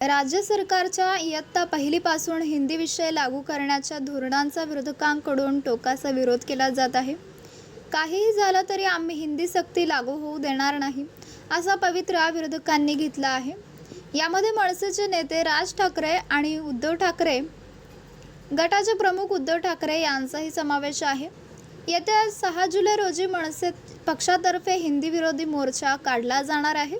राज्य सरकारच्या इयत्ता पहिलीपासून हिंदी विषय लागू करण्याच्या धोरणांचा विरोधकांकडून टोकाचा विरोध केला जात आहे. काहीही झालं तरी आम्ही हिंदी सक्ती लागू होऊ देणार नाही असा पवित्रा विरोधकांनी घेतला आहे. यामध्ये मनसेचे नेते राज ठाकरे आणि उद्धव ठाकरे गटाचे प्रमुख उद्धव ठाकरे यांचाही समावेश आहे. येत्या सहा जुलै रोजी मनसे पक्षातर्फे हिंदी विरोधी मोर्चा काढला जाणार आहे.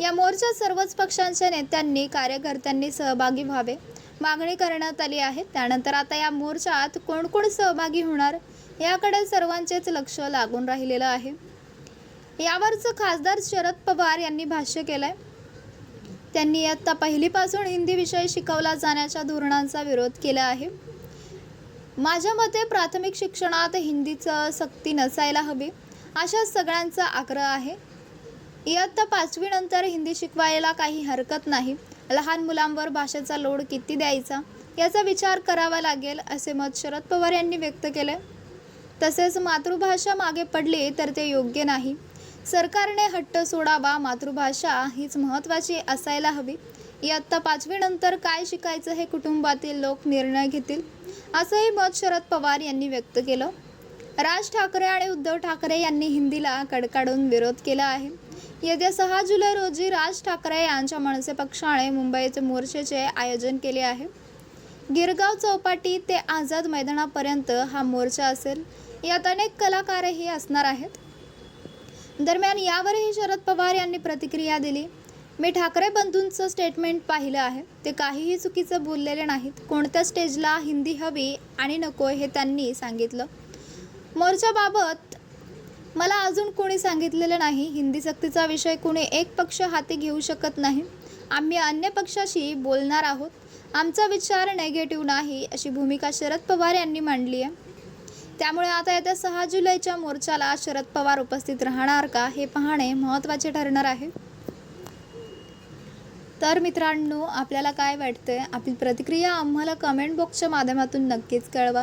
या मोर्चात सर्वच पक्षांच्या नेत्यांनी कार्यकर्त्यांनी सहभागी व्हावे. मागणी करण्यात आली आहे. त्यानंतर आता या मोर्चात कोण कोण सहभागी होणार याकडे सर्वांचेच लक्ष लागून राहिलेलं आहे. यावरचं खासदार शरद पवार यांनी भाष्य केलंय. त्यांनी आत्ता पहिलीपासून हिंदी विषय शिकवला जाण्याच्या धोरणांचा विरोध केला आहे. माझ्या मते प्राथमिक शिक्षणात हिंदीचं सक्ती नसायला हवी अशा सगळ्यांचा आग्रह आहे. इयत्ता पाचवीनंतर हिंदी शिकवायला काही हरकत नाही. लहान मुलांवर भाषेचा लोड किती द्यायचा? याचा विचार करावा लागेल असे मत शरद पवार यांनी व्यक्त केले तसेच मातृभाषा मागे पडली तर ते योग्य नाही. सरकारने हट्ट सोडावा मातृभाषा हीच महत्त्वाची असायला हवी. इयत्ता पाचवीनंतर काय शिकायचं हे कुटुंबातील लोक निर्णय घेतील असंही मत शरद पवार यांनी व्यक्त केलं. राज ठाकरे आणि उद्धव ठाकरे यांनी हिंदीला कडकाडून विरोध केला आहे. येत्या सहा जुलै रोजी राज ठाकरे यांच्या मनसे पक्षाने मुंबईचे मोर्चेचे आयोजन केले आहे. गिरगाव चौपाटी ते आझाद मैदानापर्यंत हा मोर्चा असेल. यात अनेक कलाकारही असणार आहेत. दरम्यान यावरही शरद पवार यांनी प्रतिक्रिया दिली. मी ठाकरे बंधूंचं स्टेटमेंट पाहिलं आहे. ते काहीही चुकीचं बोललेले नाहीत. कोणत्या स्टेजला हिंदी हवी आणि नको हे त्यांनी सांगितलं. मोर्चाबाबत मला अजून कोणी सांगितलेलं नाही. हिंदी सक्तीचा विषय कोणी एक पक्ष हाती घेऊ शकत नाही. आम्ही अन्य पक्षाशी बोलणार आहोत. आमचा विचार नेगेटिव्ह नाही अशी भूमिका शरद पवार यांनी मांडली आहे. त्यामुळे आता येत्या सहा जुलैच्या मोर्चाला शरद पवार उपस्थित राहणार का हे पाहणे महत्त्वाचे ठरणार आहे. तर मित्रांनो आपल्याला काय वाटतंय? आपली प्रतिक्रिया आम्हाला कमेंट बॉक्सच्या माध्यमातून नक्कीच कळवा.